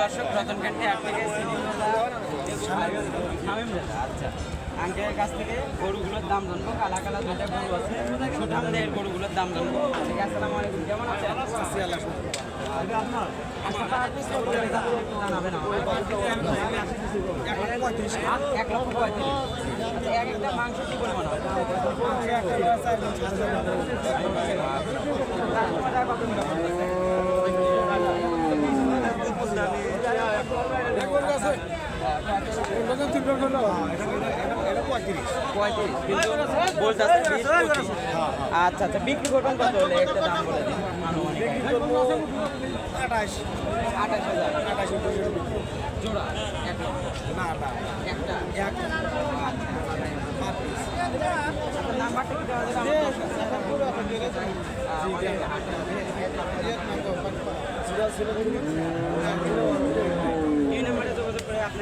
দর্শক রতন কান্টি হাট থেকে আচ্ছা। কাছ থেকে গরুগুলোর দাম জানব কালা কালা দুইটা গরু আছে। সুঠাম দেহের গরুগুলোর দাম জানব। ঠিক আলাইকুম। কেমন আছেন? এক লক্ষ আচ্ছা, এক একটা মাংস কি পরিমাণ আচ্ছা আচ্ছা বিক্রি করবেন কত হলে একটা দাম বলে দিন আনুমানিক আঠাশ হাজার জোড়া এক লক্ষ। একটা। নাম্বারটা কি দেওয়া যাবে আমার দর্শক? আহ, অনেক এই নাম্বারে যোগাযোগ করে আপনাকে শুধু এই নাম্বারে পাবেন না অন্য